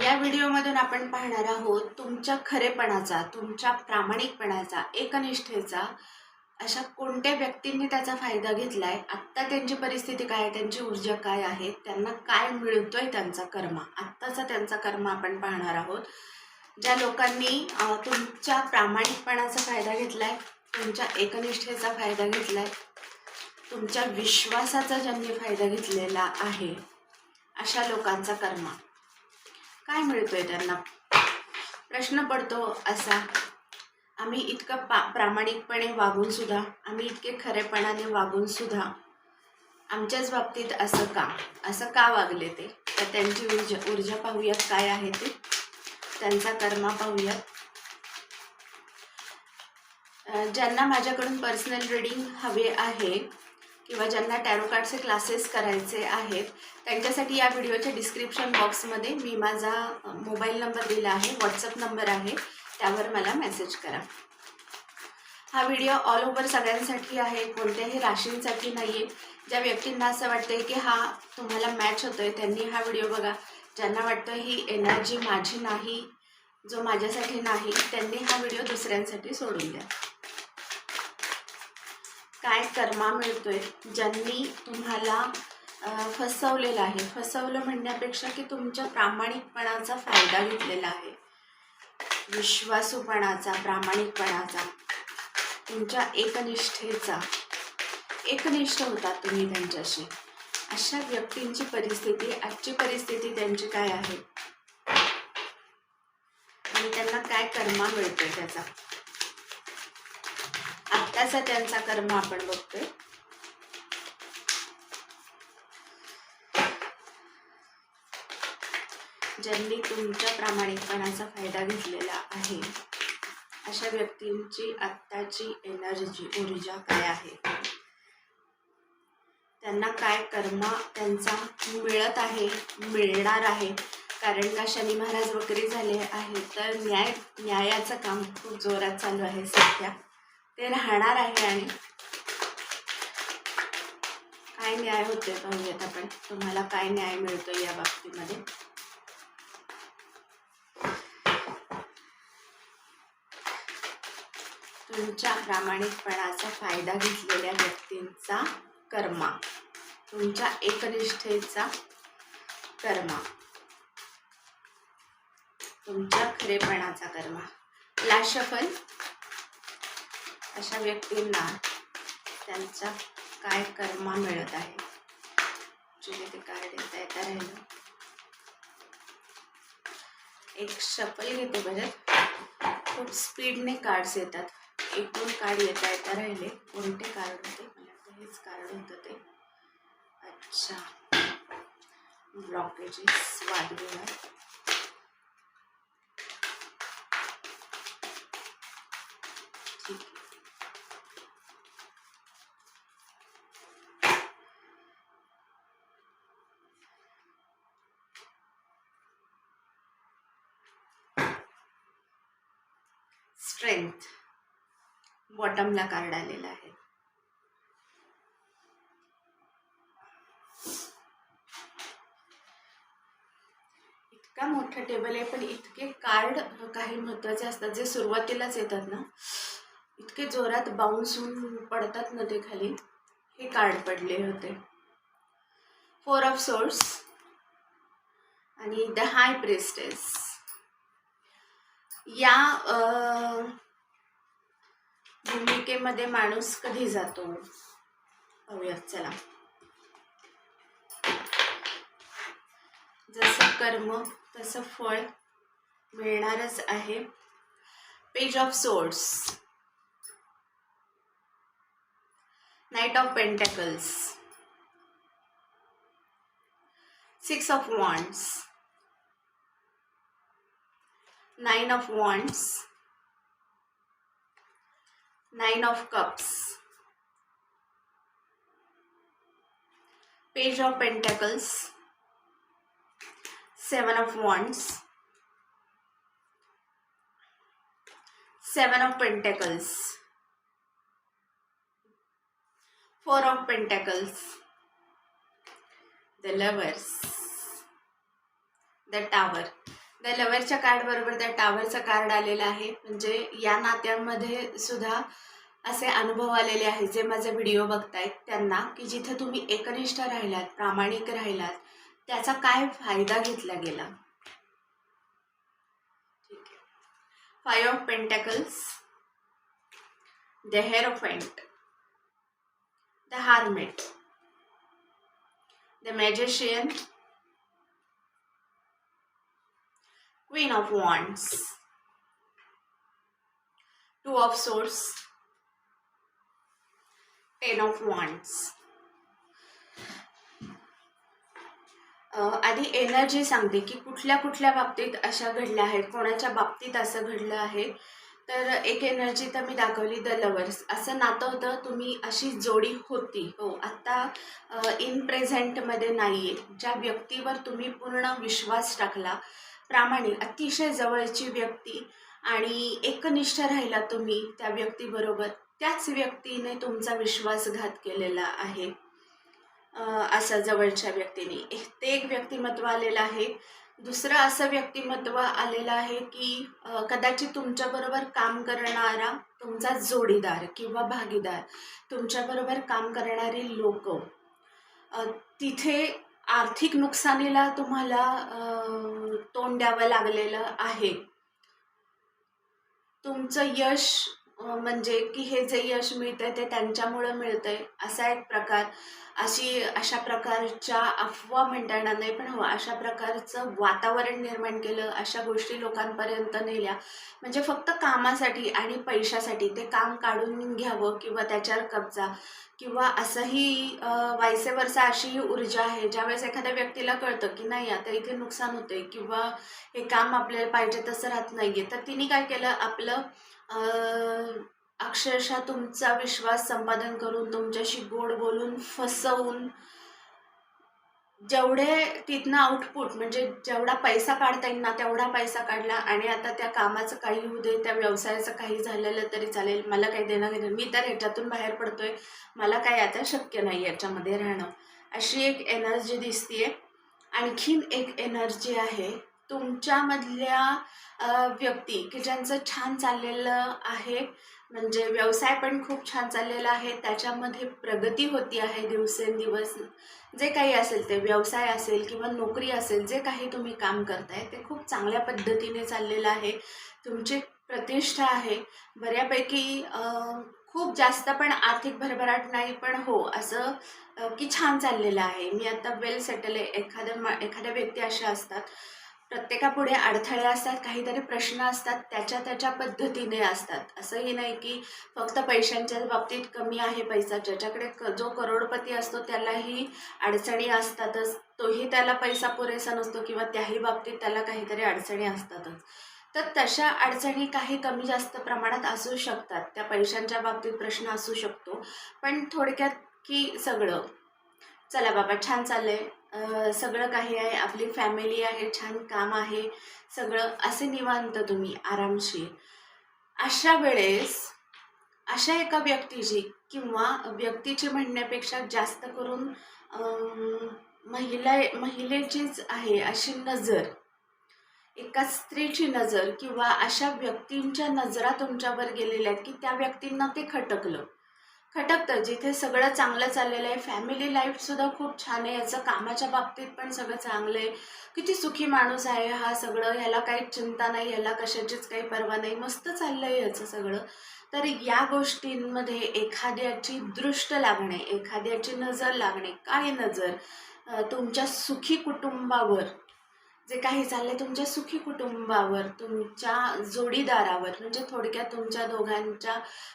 या व्हिडिओमधून आपण पाहणार आहोत तुमच्या खरेपणाचा तुमच्या प्रामाणिकपणाचा एकनिष्ठेचा अशा कोणत्या व्यक्तींनी त्याचा फायदा घेतलाय आत्ता त्यांची परिस्थिती काय आहे त्यांची ऊर्जा काय आहे त्यांना काय मिळतोय त्यांचा कर्म? आत्ताचा त्यांचा कर्म आपण पाहणार आहोत. ज्या लोकांनी तुमच्या प्रामाणिकपणाचा फायदा घेतलाय तुमच्या एकनिष्ठेचा फायदा घेतलाय तुमच्या विश्वासाचा ज्यांनी फायदा घेतलेला आहे अशा लोकांचा कर्म. काय मिळतोय त्यांना? प्रश्न पडतो असा. आम्ही इतकं पा प्रामाणिकपणे वागूनसुद्धा आम्ही इतके खरेपणाने वागूनसुद्धा आमच्याच बाबतीत असं का असं का वागले ते? तर त्यांची ऊर्जा ऊर्जा पाहूयात काय आहे ते. त्यांचा कर्मा पाहूयात. ज्यांना माझ्याकडून पर्सनल रिडिंग हवे आहे किंवा ज्यांना टॅरो कार्डचे क्लासेस करायचे आहेत त्यांच्यासाठी या व्हिडिओच्या डिस्क्रिप्शन बॉक्समध्ये मी माझा मोबाईल नंबर दिला आहे व्हॉट्सअप नंबर आहे त्यावर मला मेसेज करा. हा व्हिडिओ ऑल ओव्हर सगळ्यांसाठी आहे कोणत्याही राशींसाठी नाही आहे ज्या व्यक्तींना असं वाटतंय की हा तुम्हाला मॅच होतोय त्यांनी हा व्हिडिओ बघा. ज्यांना वाटतं ही एनर्जी माझी नाही जो माझ्यासाठी नाही त्यांनी हा व्हिडिओ दुसऱ्यांसाठी सोडून द्या. काय कर्मा मिळतोय ज्यांनी तुम्हाला फसवलेलं आहे. फसवलं म्हणण्यापेक्षा की तुमच्या प्रामाणिकपणाचा फायदा घेतलेला आहे. विश्वासूपणाचा प्रामाणिकपणाचा तुमच्या एकनिष्ठेचा. एकनिष्ठ होता तुम्ही त्यांच्याशी. अशा व्यक्तींची परिस्थिती आजची परिस्थिती त्यांची काय आहे? आणि त्यांना काय कर्मा मिळतोय त्याचा? त्याचा त्यांचा कर्म आपण बघतोय. ज्यांनी तुमच्या प्रामाणिकपणाचा फायदा घेतलेला आहे अशा व्यक्तींची आत्ताची एनर्जी ऊर्जा काय आहे? त्यांना काय कर्म त्यांचा मिळत आहे मिळणार आहे? कारण का शनी महाराज वगैरे झाले आहे तर न्याय न्यायाचं काम खूप जोरात चालू आहे सध्या. ते राहणार आहे आणि काय न्याय होते पाहूयात आपण. तुम्हाला काय न्याय मिळतो या बाबतीमध्ये? तुमच्या प्रामाणिकपणाचा फायदा घेतलेल्या व्यक्तींचा कर्मा. तुमच्या एकनिष्ठेचा कर्मा. तुमच्या खरेपणाचा कर्मा. लाशफल अशा व्यक्तींना त्यांचा काय कर्मा मिळत आहे? ॲक्च्युली ते कार्ड येता येता राहिलं एक शपल घेते बरं खूप स्पीडने कार्ड्स येतात. एक दोन कार्ड येता येता राहिले. कोणते कार्ड होते? मला वाटतं हेच कार्ड होतं ते. अच्छा. ब्लॉकेजेस वादविवाद बॉटमला कार्ड आलेला आहे. इतका मोठा टेबल आहे पण इतके कार्ड काही महत्त्वाचे असतात जे सुरुवातीलाच येतात ना. इतके जोरात बाउन्स होऊन पडतात ना ते खाली. हे कार्ड पडले होते. फोर ऑफ सोर्स आणि द हाय प्रेस्टेस या भूमिकेमध्ये माणूस कधी जातो? पाहूयात चला. जसं कर्म तसं फळ मिळणारच आहे. Page of swords knight of pentacles six of wands nine of wands. Nine of cups. Page of pentacles. Seven of wands. Seven of pentacles. Four of pentacles. The lovers. The tower त्या लवरच्या card बरोबर त्या टावरचं card आलेलं आहे. म्हणजे या नात्यांमध्ये सुद्धा असे अनुभव आलेले आहेत जे माझे व्हिडिओ बघतायत त्यांना की जिथे तुम्ही एकनिष्ठ राहिलात प्रामाणिक राहिलात त्याचा काय फायदा घेतला गेला? ठीक आहे. Five of pentacles the hierophant the hermit the magician Queen of Wands, Two of Swords, Ten of Wands. Uh, आधी एनर्जी सांगते की कुठल्या कुठल्या बाबतीत अशा घडल्या आहेत कोणाच्या बाबतीत असं घडलं आहे. तर एक एनर्जी तर मी दाखवली द लवर्स असं नातं होतं तुम्ही अशी जोडी होती. हो आत्ता इन uh, प्रेझेंटमध्ये नाही आहे ज्या व्यक्तीवर तुम्ही पूर्ण विश्वास टाकला प्रामाणिक अतिशय जवळची व्यक्ती आणि एकनिष्ठ राहिला तुम्ही त्या व्यक्तीबरोबर त्याच व्यक्तीने तुमचा विश्वासघात केलेला आहे. असं जवळच्या व्यक्तीने. एक- ते एक व्यक्तिमत्व आलेलं आहे. दुसरं असं व्यक्तिमत्व आलेलं आहे की कदाचित तुमच्याबरोबर काम करणारा तुमचा जोडीदार किंवा भागीदार तुमच्याबरोबर काम करणारी लोक तिथे आर्थिक नुकसानीला तुम्हाला तोंड द्यावं लागलेलं आहे. तुमचं यश म्हणजे की हे जे यश मिळतंय ते त्यांच्यामुळं मिळतंय असा एक प्रकार. अशी अशा प्रकारच्या अफवा म्हणता येणार नाही पण हो अशा प्रकारचं वातावरण निर्माण केलं अशा गोष्टी लोकांपर्यंत नेल्या. म्हणजे फक्त कामासाठी आणि पैशासाठी ते काम काढून घ्यावं किंवा त्याच्यावर कब्जा. किंवा असंही वायसेवरचा अशी ही ऊर्जा आहे ज्यावेळेस एखाद्या व्यक्तीला कळतं की नाही आता इथे नुकसान होते किंवा हे काम आपल्याला पाहिजे तसं राहत नाही आहे तर तिने काय केलं आपलं अक्षरशः तुमचा विश्वास संपादन करून तुमच्याशी गोड बोलून फसवून जेवढे तिथनं आउटपुट म्हणजे जेवढा पैसा काढता येईल ना तेवढा पैसा काढला आणि आता त्या कामाचं काही होऊ दे त्या व्यवसायाचं काही झालेलं तरी चालेल. मला काही देणं घेणं मी तर ह्याच्यातून बाहेर पडतोय. मला काही आता शक्य नाही याच्यामध्ये राहणं. अशी एक एनर्जी दिसतीये. आणखीन एक एनर्जी आहे. तुमच्यामधल्या व्यक्ती की ज्यांचं छान चाललेलं आहे म्हणजे व्यवसाय पण खूप छान चाललेला आहे त्याच्यामध्ये प्रगती होती आहे दिवसेंदिवस. जे काही असेल ते व्यवसाय असेल किंवा नोकरी असेल जे काही तुम्ही काम करताय ते खूप चांगल्या पद्धतीने चाललेलं आहे. तुमची प्रतिष्ठा आहे. बऱ्यापैकी खूप जास्त पण आर्थिक भरभराट नाही पण हो असं की छान चाललेलं आहे. मी आता वेल सेटल आहे. एखाद्या मा एखाद्या व्यक्ती अशा असतात. प्रत्येकापुढे अडथळे असतात काहीतरी प्रश्न असतात त्याच्या त्याच्या पद्धतीने असतात. असंही नाही की फक्त पैशांच्या बाबतीत कमी आहे पैसा ज्याच्याकडे क जो करोडपती असतो त्यालाही अडचणी असतातच. तोही त्याला पैसा पुरेसा नसतो किंवा त्याही बाबतीत त्याला काहीतरी अडचणी असतातच. तर तशा अडचणी काही कमी जास्त प्रमाणात असू शकतात. त्या पैशांच्या बाबतीत प्रश्न असू शकतो. पण थोडक्यात की सगळं. चला बाबा छान चाललंय. आहे सगळं काही आहे. आपली फॅमिली आहे छान काम आहे. सगळं असे निवांत तुम्ही आरामशीर. अशा वेळेस अशा एका व्यक्तीची किंवा व्यक्तीची म्हणण्यापेक्षा जास्त करून महिला महिलेचीच आहे अशी नजर. एका स्त्रीची नजर किंवा अशा व्यक्तींच्या नजरा तुमच्यावर गेलेल्या आहेत की त्या व्यक्तींना ते खटकलं. खटकतं. जिथे सगळं चांगलं चाललेलं आहे. फॅमिली लाईफसुद्धा खूप छान आहे. याचं कामाच्या बाबतीत पण सगळं चांगलं आहे. किती सुखी माणूस आहे हा सगळं. ह्याला काही चिंता नाही. ह्याला कशाचीच काही पर्वा नाही. मस्त चाललं आहे याचं सगळं. तर या गोष्टींमध्ये एखाद्याची दृष्ट लागणे एखाद्याची नजर लागणे. काय नजर? तुमच्या सुखी कुटुंबावर. जे काही चाललंय तुमच्या सुखी कुटुंबावर तुमच्या जोडीदारावर म्हणजे थोडक्यात तुमच्या दोघांच्या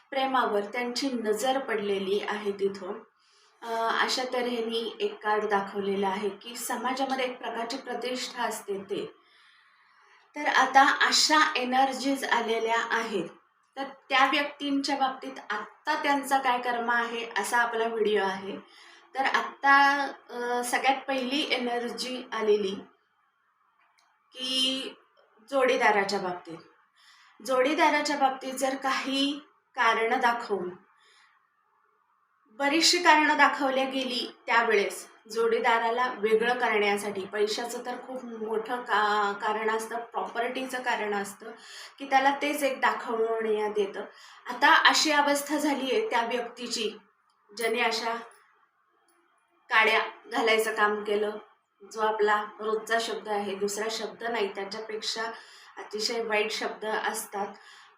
प्रेमावर त्यांची नजर पडलेली आहे तिथून अशा तऱ्हेने एक कार्ड दाखवलेलं आहे की समाजामध्ये एक प्रकारची प्रतिष्ठा असते ते. तर आता अशा एनर्जीज आलेल्या आहेत. तर त्या व्यक्तींच्या बाबतीत आत्ता त्यांचा काय कर्म आहे असा आपला व्हिडिओ आहे. तर आत्ता सगळ्यात पहिली एनर्जी आलेली की जोडीदाराच्या बाबतीत. जोडीदाराच्या बाबतीत जर काही कारणं दाखवून बरीचशी कारणं दाखवल्या गेली त्यावेळेस जोडीदाराला वेगळं करण्यासाठी पैशाचं तर खूप मोठं का कारण असतं प्रॉपर्टीचं कारण असतं की त्याला तेच एक दाखवण्यात येतं आता अशी अवस्था झाली आहे त्या व्यक्तीची ज्याने अशा काड्या घालायचं काम केलं जो आपला रोजचा शब्द आहे दुसरा शब्द नाही त्याच्यापेक्षा अतिशय वाईट शब्द असतात.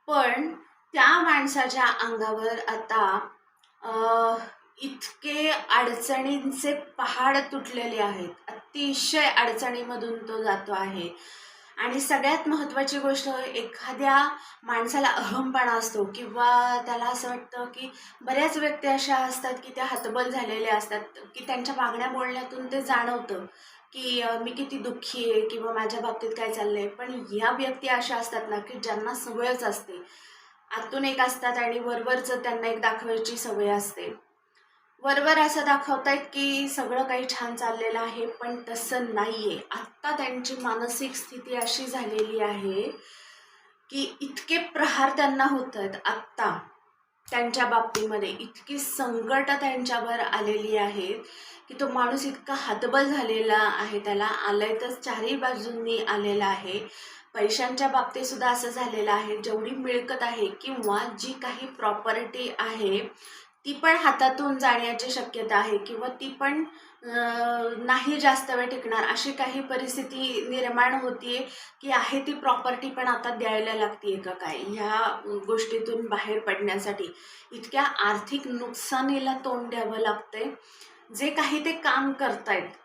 पण त्या माणसाच्या अंगावर आता इतके अडचणींचे पहाड तुटलेले आहेत. अतिशय अडचणीमधून तो जातो आहे. आणि सगळ्यात महत्त्वाची गोष्ट एखाद्या माणसाला अहमपणा असतो किंवा त्याला असं वाटतं की बऱ्याच व्यक्ती अशा असतात की त्या हतबल झालेल्या असतात की त्यांच्या मागण्या बोलण्यातून ते जाणवतं की मी किती दुःखी आहे किंवा माझ्या बाबतीत काय चाललं आहे पण ह्या व्यक्ती अशा असतात ना की ज्यांना सवयच असते. आतून एक असतात आणि वरवरचं त्यांना एक दाखवायची सवय असते. वरवर असं दाखवतायत की सगळं काही छान चाललेलं आहे पण तसं नाही आहे आत्ता त्यांची मानसिक स्थिती अशी झालेली आहे की इतके प्रहार त्यांना होत आहेत आत्ता त्यांच्या बाबतीमध्ये. इतकी संकट त्यांच्यावर आलेली आहेत की तो माणूस इतका हतबल झालेला आहे त्याला आलंय तर चारही बाजूंनी आलेला आहे. पैशांच्या बाबतीत सुद्धा असं झालेलं आहे. जेवढी मिळकत आहे किंवा जी काही प्रॉपर्टी आहे ती पण हातातून जाण्याची शक्यता आहे किंवा ती पण नाही जास्त वेळ टिकणार अशी काही परिस्थिती निर्माण होतीये की आहे ती प्रॉपर्टी पण आता द्यायला लागतीये का काय ह्या गोष्टीतून बाहेर पडण्यासाठी. इतक्या आर्थिक नुकसानीला तोंड द्यावं लागतंय. जे काही ते काम करतायत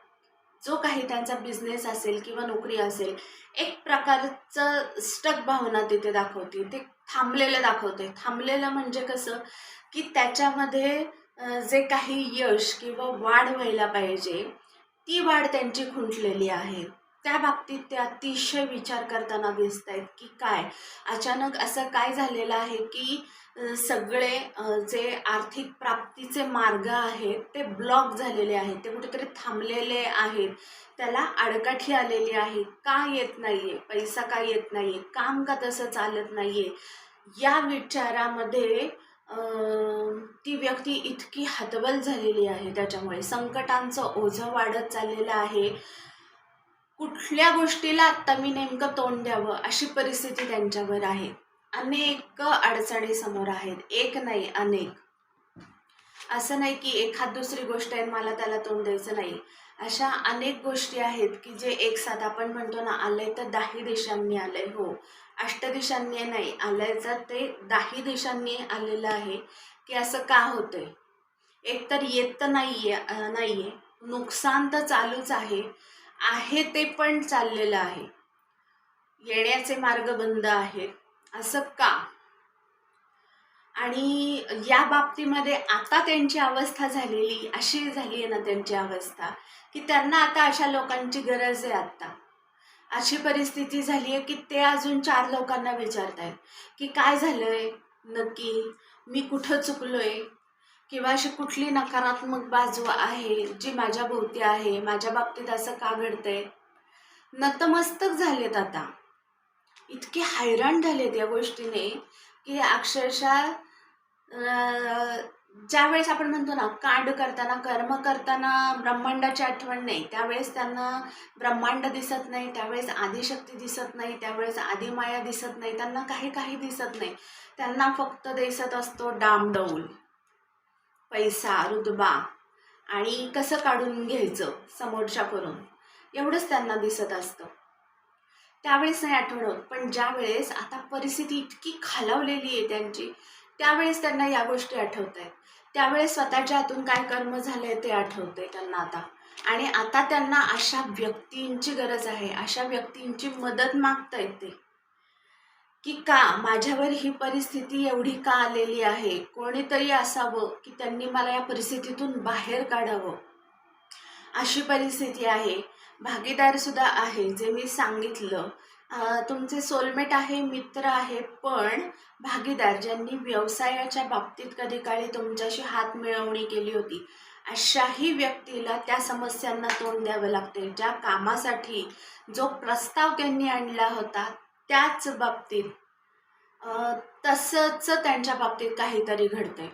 जो काही त्यांचा बिझनेस असेल किंवा नोकरी असेल एक प्रकारचं स्टक भावना तिथे दाखवते. ते थांबलेलं दाखवते. थांबलेलं म्हणजे कसं? की त्याच्यामध्ये जे काही यश किंवा वाढ व्हायला पाहिजे ती वाढ त्यांची खुंटलेली आहे. त्या बाबतीत ते अतिशय विचार करताना दिसत आहेत की काय? अचानक असं काय झालेलं आहे की सगळे जे आर्थिक प्राप्तीचे मार्ग आहेत ते ब्लॉक झालेले आहेत ते कुठेतरी थांबलेले आहेत. त्याला आडकाठी आलेली आहे. का येत नाही आहे पैसा का येत नाही आहे काम का तसं चालत नाही आहे या विचारामध्ये ती व्यक्ती इतकी हतबल झालेली आहे त्याच्यामुळे. संकटांचं ओझं वाढत चाललेलं आहे. कुठल्या गोष्टीला आत्ता मी नेमकं तोंड द्यावं अशी परिस्थिती त्यांच्यावर आहे. अनेक अडचणी समोर आहेत. एक नाही अनेक. असं नाही की एखाद दुसरी गोष्ट आहे मला त्याला तोंड द्यायचं नाही. अशा अनेक गोष्टी आहेत की जे एक साथ आपण म्हणतो ना आलंय तर दहा देशांनी आलंय हो. अष्टदिशांनी नाही आलंय तर ते दाही देशांनी आलेलं आहे की असं का होतंय? एक तर येत तर नाहीये नाही नाहीये. नुकसान तर चालूच आहे. आहे ते पण चाललेलं आहे. येण्याचे मार्ग बंद आहेत. असं का? आणि या बाबतीमध्ये आता त्यांची अवस्था झालेली अशी झाली आहे ना त्यांची अवस्था की त्यांना आता अशा लोकांची गरज आहे आत्ता अशी परिस्थिती झाली आहे की ते अजून चार लोकांना विचारत आहेत की काय झालं आहे नक्की मी कुठं चुकलोय? किंवा अशी कुठली नकारात्मक बाजू आहे जी माझ्या भोवती आहे? माझ्या बाबतीत असं का घडतंय? नतमस्तक झालेत आता. इतके हैराण झालेत या गोष्टीने की अक्षरशः ज्यावेळेस आपण म्हणतो ना कांड करताना कर्म करताना ब्रह्मांडाची आठवण नाही त्यावेळेस त्यांना ब्रह्मांड दिसत नाही त्यावेळेस आदिशक्ती दिसत नाही त्यावेळेस आदिमाया दिसत नाही त्यांना काही काही दिसत नाही. त्यांना फक्त दिसत असतो डामडौल. पैसा रुतबा आणि कसं काढून घ्यायचं समोरच्या करून एवढंच त्यांना दिसत असतं. त्यावेळेस नाही आठवण पण ज्या वेळेस आता परिस्थिती इतकी खालावलेली आहे त्यांची त्यावेळेस त्यांना या गोष्टी आठवत आहेत त्यावेळेस स्वतःच्या हातून काय कर्म झाले ते आठवते त्यांना आता. आणि आता त्यांना अशा व्यक्तींची गरज आहे अशा व्यक्तींची मदत मागतायत ते. की का माझ्यावर ही परिस्थिती एवढी का आलेली आहे? कोणीतरी असावं की त्यांनी मला या परिस्थितीतून बाहेर काढावं? अशी परिस्थिती आहे. भागीदारसुद्धा आहे जे मी सांगितलं. तुमचे सोलमेट आहे मित्र आहे पण भागीदार ज्यांनी व्यवसायाच्या बाबतीत कधी काळी तुमच्याशी हात मिळवणी केली होती अशाही व्यक्तीला त्या समस्यांना तोंड द्यावं लागते. ज्या कामासाठी जो प्रस्ताव त्यांनी आणला होता त्याच बाबतीत तसंच त्यांच्या बाबतीत काहीतरी घडतंय.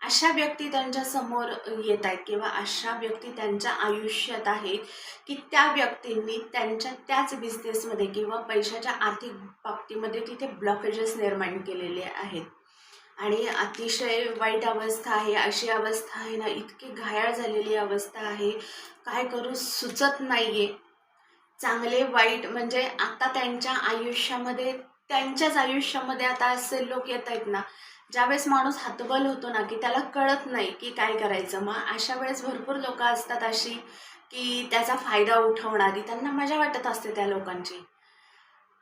अशा व्यक्ती त्यांच्यासमोर येत आहेत किंवा अशा व्यक्ती त्यांच्या आयुष्यात आहेत की त्या व्यक्तींनी त्यांच्या त्याच बिझनेसमध्ये किंवा पैशाच्या आर्थिक बाबतीमध्ये तिथे ब्लॉकेजेस निर्माण केलेले आहेत. आणि अतिशय वाईट अवस्था आहे अशी अवस्था आहे ना इतकी घायाळ झालेली अवस्था आहे. काय करू सुचत नाही आहे चांगले वाईट म्हणजे आता त्यांच्या आयुष्यामध्ये त्यांच्याच आयुष्यामध्ये आता असे लोक येत आहेत ना ज्यावेळेस माणूस हातबल होतो ना की त्याला कळत नाही की काय करायचं. मग अशा वेळेस भरपूर लोक असतात अशी की त्याचा फायदा उठवणारी. त्यांना मजा वाटत असते त्या लोकांची.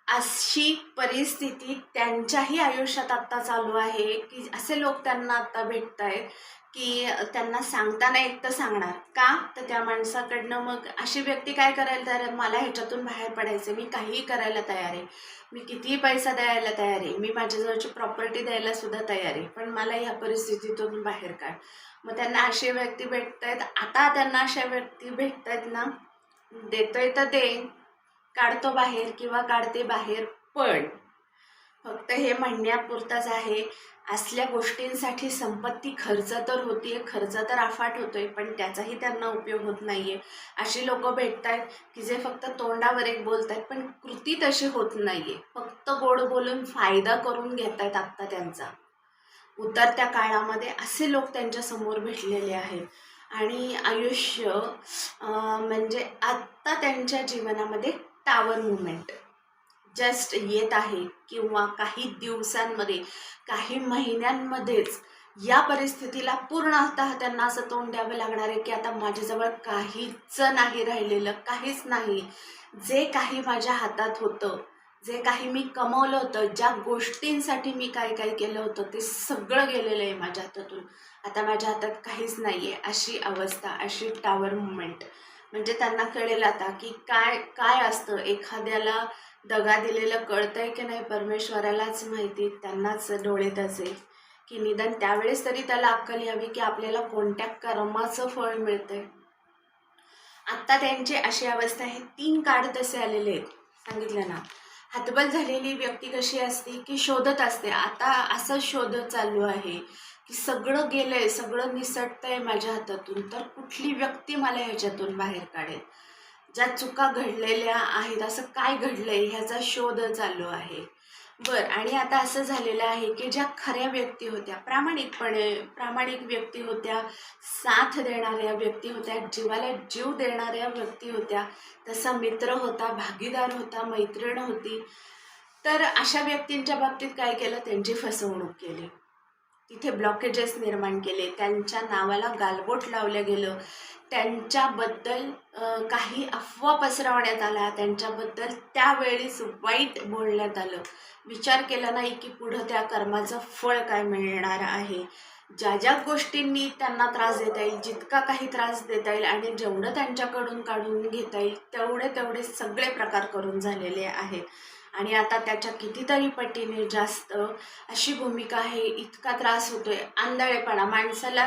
अशी परिस्थिती त्यांच्याही आयुष्यात आत्ता चालू आहे की असे लोक त्यांना आत्ता भेटत आहेत की त्यांना सांगताना एक तर सांगणार. का? तर त्या माणसाकडनं मग अशी व्यक्ती काय करायला तयार आहे मला ह्याच्यातून बाहेर पडायचं मी काहीही करायला तयार आहे. मी कितीही पैसा द्यायला तयार आहे. मी माझ्याजवळची प्रॉपर्टी द्यायला सुद्धा तयार आहे. पण मला ह्या परिस्थितीतून बाहेर काढ. मग त्यांना अशी व्यक्ती भेटत आहेत आता त्यांना अशा व्यक्ती भेटत आहेत ना देतोय तर दे. काढतो बाहेर किंवा काढते बाहेर पण फक्त हे म्हणण्यापुरताच आहे. असल्या गोष्टींसाठी संपत्ती खर्च तर होतीये खर्च तर अफाट होतोय पण त्याचाही त्यांना उपयोग होत नाहीये. अशी लोक भेटत आहेत की जे फक्त तोंडावर एक बोलत आहेत पण कृती तशी होत नाहीये. फक्त गोड बोलून फायदा करून घेत आहेत आत्ता त्यांचा. उतरत्या काळामध्ये असे लोक त्यांच्यासमोर भेटलेले आहेत. आणि आयुष्य म्हणजे आत्ता त्यांच्या जीवनामध्ये टावर मुवमेंट जस्ट येत आहे किंवा काही दिवसांमध्ये काही महिन्यांमध्येच या परिस्थितीला पूर्णतः त्यांना असं तोंड द्यावं लागणार आहे की आता माझ्याजवळ काहीच नाही राहिलेलं काहीच नाही. जे काही माझ्या हातात होतं जे काही मी कमवलं होतं ज्या गोष्टींसाठी मी काय काय केलं होतं ते सगळं गेलेलं आहे माझ्या हातातून. आता माझ्या हातात काहीच नाही आहे अशी अवस्था अशी टावर मुवमेंट म्हणजे त्यांना कळेल आता की काय काय असतं? एखाद्याला दगा दिलेलं कळतंय की नाही परमेश्वरालाच माहिती त्यांनाच डोळे असेल की निदान त्यावेळेस तरी त्याला अक्कल यावी की आपल्याला कोणत्या कर्माचं फळ मिळतंय. आत्ता त्यांची अशी अवस्था आहे तीन कार्ड तसे आलेले आहेत. सांगितलं ना हातबल झालेली व्यक्ती कशी असते? की शोधत असते. आता असं शोधत चालू आहे. की सगळं गेलंय सगळं निसटतंय माझ्या हातातून. तर कुठली व्यक्ती मला ह्याच्यातून बाहेर काढेल? ज्या चुका घडलेल्या आहेत असं काय घडलंय ह्याचा शोध चालू आहे. बर आणि आता असं झालेलं आहे की ज्या खऱ्या व्यक्ती होत्या प्रामाणिकपणे प्रामाणिक व्यक्ती होत्या साथ देणाऱ्या व्यक्ती होत्या जीवाला जीव देणाऱ्या व्यक्ती होत्या तसा मित्र होता भागीदार होता मैत्रीण होती तर अशा व्यक्तींच्या बाबतीत काय केलं? त्यांची फसवणूक केली. तिथे ब्लॉकेजेस निर्माण केले. त्यांच्या नावाला गालबोट लावलं गेलं. त्यांच्याबद्दल काही अफवा पसरवण्यात आला त्यांच्याबद्दल त्यावेळीच वाईट बोलण्यात आलं. विचार केला नाही की पुढं त्या कर्माचं फळ काय मिळणार आहे. ज्या ज्या गोष्टींनी त्यांना त्रास देता येईल जितका काही त्रास देता येईल आणि जेवढं त्यांच्याकडून काढून घेता येईल तेवढे तेवढे सगळे प्रकार करून झालेले आहेत. आणि आता त्याच्या कितीतरी पटीने जास्त अशी भूमिका आहे इतका त्रास होतोय आंधळेपणा. माणसाला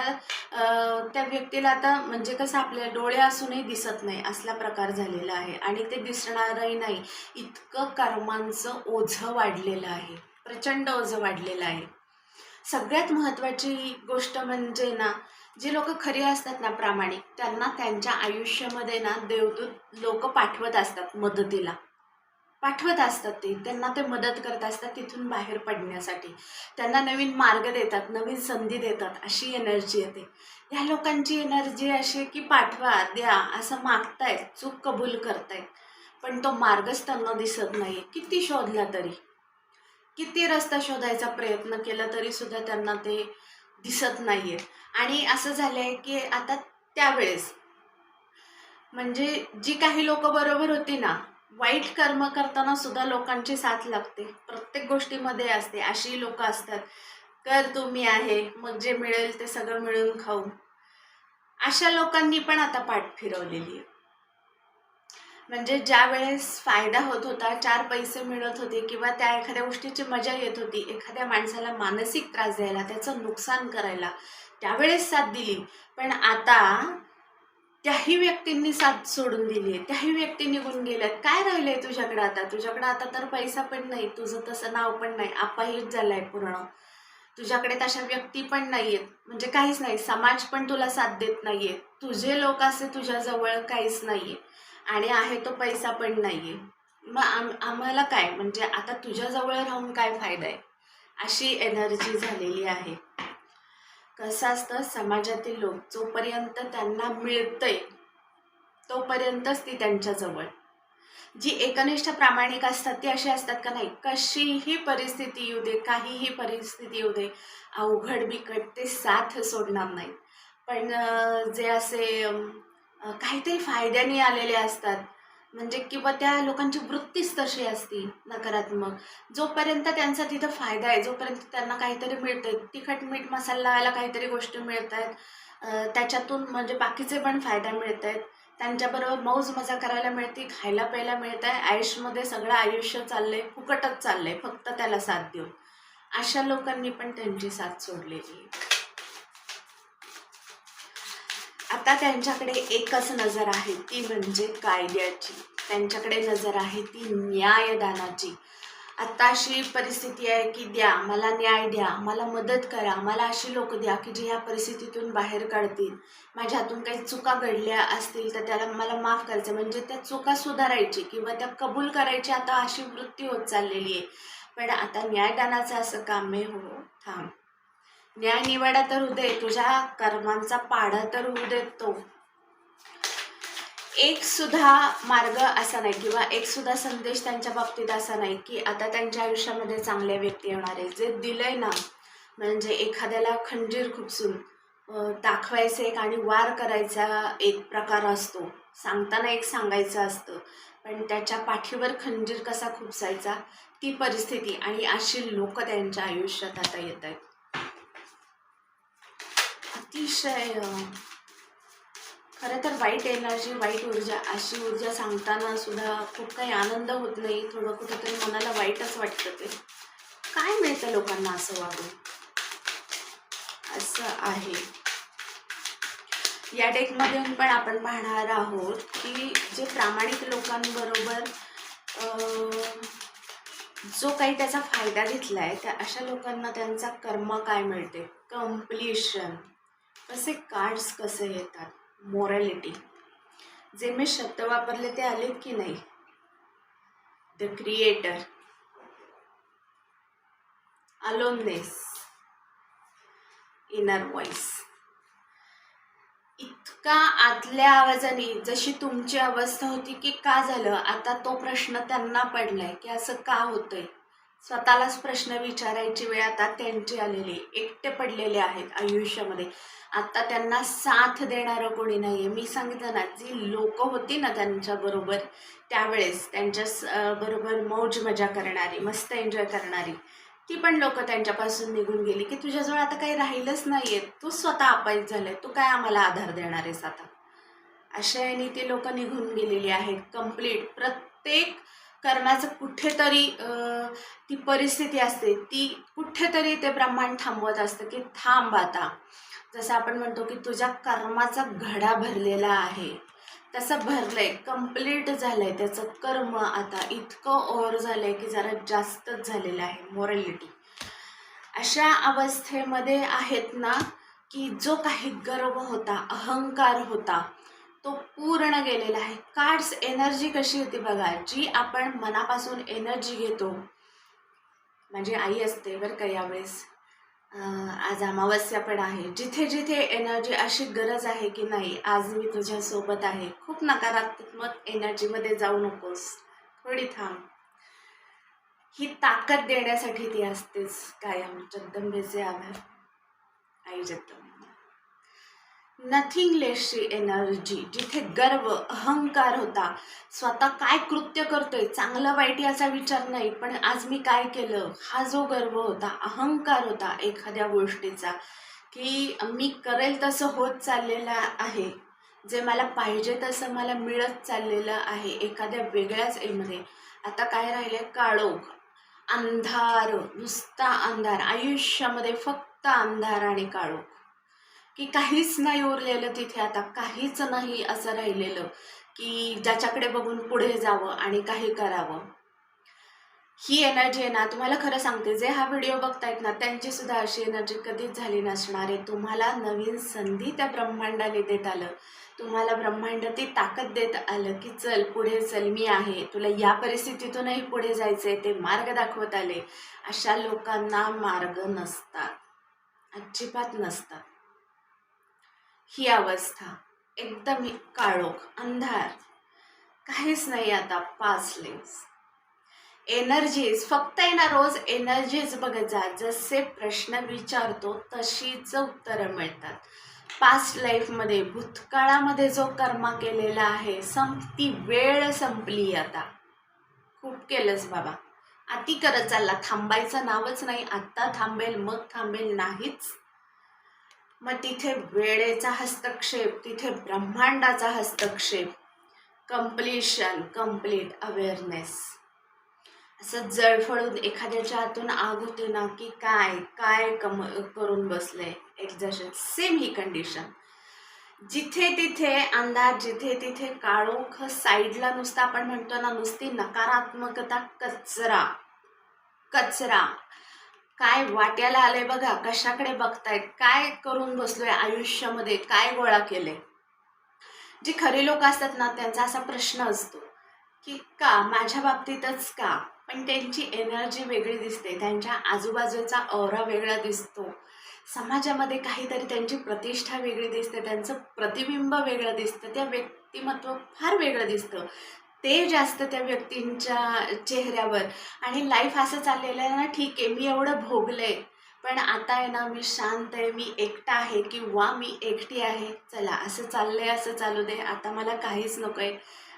त्या व्यक्तीला आता म्हणजे कसं आपल्या डोळे असूनही दिसत नाही असला प्रकार झालेला आहे. आणि ते दिसणारही नाही. इतकं कर्मांचं ओझं वाढलेलं आहे. प्रचंड ओझं वाढलेलं आहे. सगळ्यात महत्त्वाची गोष्ट म्हणजे ना जी लोक खरी असतात ना प्रामाणिक त्यांना त्यांच्या आयुष्यामध्ये ना देवदूत लोक पाठवत असतात मदतीला. पाठवत असतात ते. त्यांना ते मदत करत असतात तिथून बाहेर पडण्यासाठी. त्यांना नवीन मार्ग देतात नवीन संधी देतात अशी एनर्जी येते. ह्या लोकांची एनर्जी अशी आहे की पाठवा द्या असं मागतायत चूक कबूल करतायत. पण तो मार्गच त्यांना दिसत नाही किती शोधला तरी. किती रस्ता शोधायचा प्रयत्न केला तरी सुद्धा त्यांना ते दिसत नाही आहेत आणि असं झालंय की आता त्यावेळेस म्हणजे जी काही लोक बरोबर होती ना वाईट कर्म करताना सुद्धा लोकांची साथ लागते. प्रत्येक गोष्टीमध्ये असते. अशी लोक असतात. कर तुम्ही आहे. मग जे मिळेल ते सगळं मिळून खाऊ. अशा लोकांनी पण आता पाठ फिरवलेली आहे. म्हणजे ज्या वेळेस फायदा होत होता चार पैसे मिळत होते किंवा त्या एखाद्या गोष्टीची मजा येत होती एखाद्या माणसाला मानसिक त्रास द्यायला त्याचं नुकसान करायला त्यावेळेस साथ दिली. पण आता त्याही व्यक्तींनी साथ सोडून दिली आहे. त्याही व्यक्ती निघून गेल्यात. काय राहिलंय तुझ्याकडे आता? तुझ्याकडे आता तर पैसा पण नाही तुझं तसं नाव पण नाही. अपाहिज झालंय पूर्ण. तुझ्याकडे तशा व्यक्ती पण नाही आहेत म्हणजे काहीच नाही. समाज पण तुला साथ देत नाही आहे तुझे लोक असे तुझ्याजवळ काहीच नाही आहे आणि आहे तो पैसा पण नाही आहे मग आम आम्हाला काय? म्हणजे आता तुझ्याजवळ राहून काय फायदा आहे? अशी एनर्जी झालेली आहे. कसं असतं? समाजातील लोक जोपर्यंत त्यांना मिळतंय तोपर्यंतच ती त्यांच्याजवळ जी एकनिष्ठ प्रामाणिक असतात ती अशी असतात का नाही? कशीही परिस्थिती येऊ दे काहीही परिस्थिती येऊ दे अवघड बिकट ते साथ सोडणार नाहीत. पण जे असे काहीतरी फायद्याने आलेले असतात म्हणजे किंवा त्या लोकांची वृत्तीच तशी असती नकारात्मक. जोपर्यंत त्यांचा तिथं फायदा आहे जोपर्यंत त्यांना काहीतरी मिळतंय तिखट मीठ मसाला लावायला काहीतरी गोष्टी मिळत आहेत त्याच्यातून म्हणजे बाकीचे पण फायदा मिळत आहेत त्यांच्याबरोबर मौज मजा करायला मिळते खायला प्यायला मिळत आहे आयुष्यामध्ये सगळं आयुष्य चाललंय फुकटच चाललंय फक्त त्याला साथ देऊन. अशा लोकांनी पण त्यांची साथ सोडलेली आता त्यांच्याकडे एकच नजर आहे ती म्हणजे कायद्याची. त्यांच्याकडे नजर आहे ती न्यायदानाची. आता अशी परिस्थिती आहे की द्या मला न्याय द्या मला मदत करा मला अशी लोक द्या की जी ह्या परिस्थितीतून बाहेर काढतील. माझ्या हातून काही चुका घडल्या असतील तर त्याला मला माफ करायचं. म्हणजे त्या चुका सुधारायची किंवा त्या कबूल करायची आता अशी वृत्ती होत चाललेली आहे. पण आता न्यायदानाचं असं काम आहे हो थांब. न्याय निवाडा तर होऊ दे तुझ्या कर्मांचा पाडा तर होऊ देत तो. एक सुद्धा मार्ग असा नाही किंवा एक सुद्धा संदेश त्यांच्या बाबतीत असा नाही की आता त्यांच्या आयुष्यामध्ये चांगल्या व्यक्ती येणार आहे जे दिलंय ना म्हणजे एखाद्याला खंजीर खुपसून दाखवायचं एक आणि वार करायचा एक प्रकार असतो. सांगताना एक सांगायचं असतं. पण त्याच्या पाठीवर खंजीर कसा खुपसायचा ती परिस्थिती आणि अशी लोक त्यांच्या आयुष्यात आता येत आहेत अतिशय खरं तर वाईट एनर्जी वाईट ऊर्जा अशी ऊर्जा सांगताना सुद्धा खूप काही आनंद होत नाही. थोडं कुठेतरी मनाला वाईटच वाटतं ते. काय मिळतं लोकांना असं वागून? असं आहे. या डेकमध्ये पण आपण पाहणार आहोत की जे प्रामाणिक लोकांबरोबर जो काही त्याचा फायदा घेतला आहे त्या अशा लोकांना त्यांचा कर्म काय मिळते? कम्प्लिशन कसे कार्ड्स कसे येतात? मोरॅलिटी जे मी शब्द वापरले ते आलेत की नाही? The creator aloneness inner voice इतका आतल्या आवाजाने जशी तुमची अवस्था होती की का झालं आता तो प्रश्न त्यांना पडलाय की असं का होतंय? स्वतःलाच प्रश्न विचारायची वेळ आता त्यांची आलेली एकटे पडलेले आहेत आयुष्यामध्ये. आता त्यांना साथ देणारं कोणी नाही आहे मी सांगितलं ना जी लोक होती ना त्यांच्याबरोबर त्यावेळेस त्यांच्या स- बरोबर मौज मजा करणारी मस्त एन्जॉय करणारी ती पण लोक त्यांच्यापासून निघून गेली की तुझ्याजवळ आता काही राहिलंच नाही आहे तू स्वतः अपायच झालंय तू काय आम्हाला आधार देणार आहेस आता? अशा याने ती लोक निघून गेलेली आहेत कंप्लीट प्रत्येक कर्माचं कुठेतरी ती परिस्थिती असते ती कुठेतरी ते ब्रह्मांड थांबवत असतं की थांब आता. जसं आपण म्हणतो की तुझ्या कर्माचा घडा भरलेला आहे. तसं भरलं आहे कंप्लीट आहे त्याचं कर्म आता इतकं ओव्हर झालं आहे की जरा जास्तच झालेलं आहे मॉरॅलिटी अशा अवस्थेमध्ये आहेत ना की जो काही गर्व होता अहंकार होता तो पूर्ण गेलेला आहे. कार्ड्स एनर्जी कशी होती बघा जी आपण मनापासून एनर्जी घेतो. माझी आई असते बरं का यावेळेस. आज अमावस्या पण आहे. जिथे जिथे एनर्जी अशी गरज आहे की नाही आज मी तुझ्यासोबत आहे. खूप नकारात्मक एनर्जीमध्ये जाऊ नकोस. थोडी थांब. ही ताकद देण्यासाठी ती असतेच कायम. जगदंबेचे आभार. आई जगदंब. नथिंग लेसची एनर्जी जिथे गर्व अहंकार होता. स्वतः काय कृत्य करतोय? चांगलं वाईट याचा विचार नाही. पण आज मी काय केलं? हा जो गर्व होता अहंकार होता एखाद्या गोष्टीचा की मी करेल तसं होत चाललेलं आहे. जे मला पाहिजे तसं मला मिळत चाललेलं आहे. एखाद्या वेगळ्याच एमध्ये आता काय राहिले काळोख. अंधार. नुसता अंधार. आयुष्यामध्ये फक्त अंधार आणि काळोख. की काहीच नाही उरलेलं तिथे आता काहीच नाही असं राहिलेलं की ज्याच्याकडे बघून पुढे जावं आणि काही करावं. ही एनर्जी आहे ना तुम्हाला खरं सांगते जे हा व्हिडिओ बघतायत ना त्यांची सुद्धा अशी एनर्जी कधीच झाली नसणार आहे. तुम्हाला नवीन संधी त्या ब्रह्मांडाने देत आलं. तुम्हाला ब्रह्मांड ती ताकद देत आलं की चल पुढे चल मी आहे. तुला या परिस्थितीतूनही पुढे जायचं आहे ते मार्ग दाखवत आले. अशा लोकांना मार्ग नसतात. अजिबात नसतात. ही अवस्था एकदम काळोख अंधार. काहीच नाही आता पाच लेस एनर्जीज फक्त आहे ना रोज एनर्जीज बघत जा. जसे प्रश्न विचारतो तशीच उत्तरं मिळतात. पास्ट लाईफमध्ये भूतकाळामध्ये जो कर्मा केलेला आहे सं ती वेळ संपली आता. खूप केलंस बाबा. अति करत चालला. थांबायचं नावच नाही. आत्ता थांबेल मग थांबेल नाहीच. मग तिथे वेळेचा हस्तक्षेप तिथे ब्रह्मांडाचा हस्तक्षेप. कम्प्लिशन कंप्लीट अवेअरनेस असं जळफळून एखाद्याच्या हातून आग होते ना की काय काय कम करून बसले. एक्झॅशन सेम ही कंडिशन जिथे तिथे अंधार जिथे तिथे काळोख साईडला नुसतं आपण म्हणतो ना नुसती नकारात्मकता कचरा. कचरा. काय वाट्याला आले बघा कशाकडे बघतायत काय करून बसलोय आयुष्यामध्ये काय गोळा केले जे खरी लोक असतात ना त्यांचा असा प्रश्न असतो की का? माझ्या बाबतीतच का? पण त्यांची एनर्जी वेगळी दिसते त्यांच्या आजूबाजूचा औरा वेगळा दिसतो. समाजामध्ये काहीतरी त्यांची प्रतिष्ठा वेगळी दिसते त्यांचं प्रतिबिंब वेगळं दिसतं त्या व्यक्तिमत्व फार वेगळं दिसतं. ते जास्त त्या व्यक्तींच्या चेहऱ्यावर. आणि लाईफ असं चाललेलं आहे ना ठीक आहे मी एवढं भोगलंय. पण आता आहे ना मी शांत आहे मी एकटा आहे किंवा मी एकटी आहे चला असं चाललंय असं चालू दे आता मला काहीच नको आहे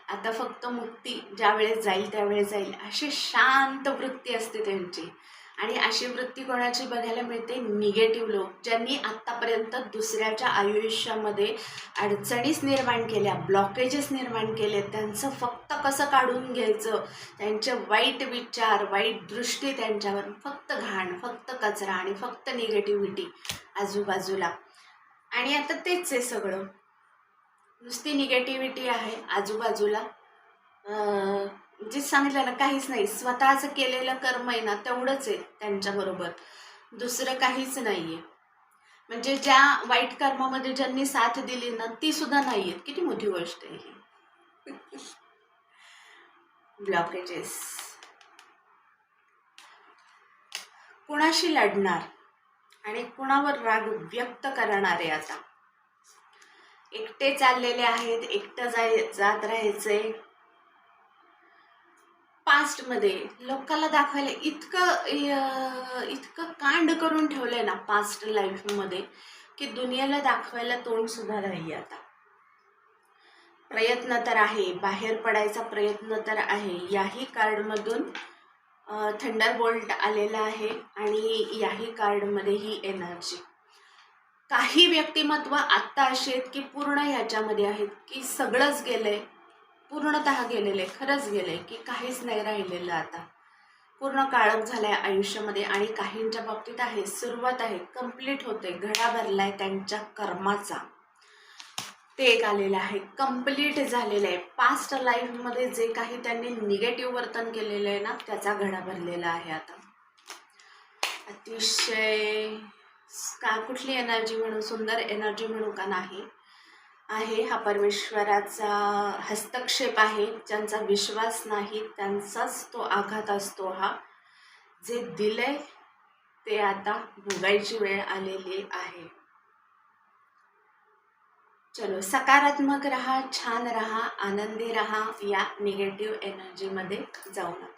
आता फक्त मुक्ती ज्या वेळेस जाईल त्यावेळेस जाईल. अशी शांत वृत्ती असते त्यांची. आणि अशी वृत्ती कोणाची बघायला मिळते? निगेटिव्ह लोक ज्यांनी आत्तापर्यंत दुसऱ्याच्या आयुष्यामध्ये अडचणीच निर्माण केल्या ब्लॉकेजेस निर्माण केले. त्यांचं फक्त कसं काढून घ्यायचं? त्यांचे वाईट विचार वाईट दृष्टी त्यांच्यावर. फक्त घाण फक्त कचरा आणि फक्त निगेटिव्हिटी आजूबाजूला. आणि आता तेच आहे सगळं. नुसती निगेटिव्हिटी आहे आजूबाजूला. जे सांगितलं ना काहीच नाही. स्वतःचं केलेलं कर्म आहे ना तेवढंच आहे त्यांच्याबरोबर दुसरं काहीच नाही आहे म्हणजे ज्या वाईट कर्मामध्ये ज्यांनी साथ दिली ना ती सुद्धा नाही आहेत किती मोठी गोष्ट आहे ही. ब्लॉकेजेस कुणाशी लढणार आणि कुणावर राग व्यक्त करणार आहे आता? एकटे चाललेले आहेत एकटं जाय जात राहायचंय. पास्टमध्ये लोकांना दाखवायला इतकं इतकं कांड करून ठेवलंय ना पास्ट लाईफमध्ये की दुनियाला दाखवायला तोंड सुद्धा नाही आता. प्रयत्न तर आहे बाहेर पडायचा प्रयत्न तर आहे. याही कार्डमधून थंडर बोल्ट आलेला आहे आणि याही कार्डमध्ये ही एनर्जी काही व्यक्तिमत्व आत्ता अशी आहेत की पूर्ण ह्याच्यामध्ये आहेत की सगळंच गेलंय. पूर्णत गेलेलं आहे खरंच गेलं आहे की काहीच नाही राहिलेलं आता. पूर्ण काळक झालं आहे आयुष्यामध्ये आणि काहींच्या बाबतीत आहे सुरुवात आहे कंप्लीट होते घडा भरला त्यांच्या कर्माचा. ते एक आलेलं आहे कंप्लीट झालेलं आहे. पास्ट लाईफमध्ये जे काही त्यांनी निगेटिव्ह वर्तन केलेलं आहे ना त्याचा घडा भरलेला आहे आता. अतिशय का कुठली एनर्जी म्हणू सुंदर एनर्जी म्हणू का नाही आहे. हा परमेश्वराचा हस्तक्षेप आहे. ज्यांचा विश्वास नाही त्यांचाच तो आघात असतो हा. जे दिलंय ते आता भोगायची वेळ आलेली आहे. चलो सकारात्मक रहा छान रहा आनंदी रहा या निगेटिव्ह एनर्जीमध्ये जाऊ नका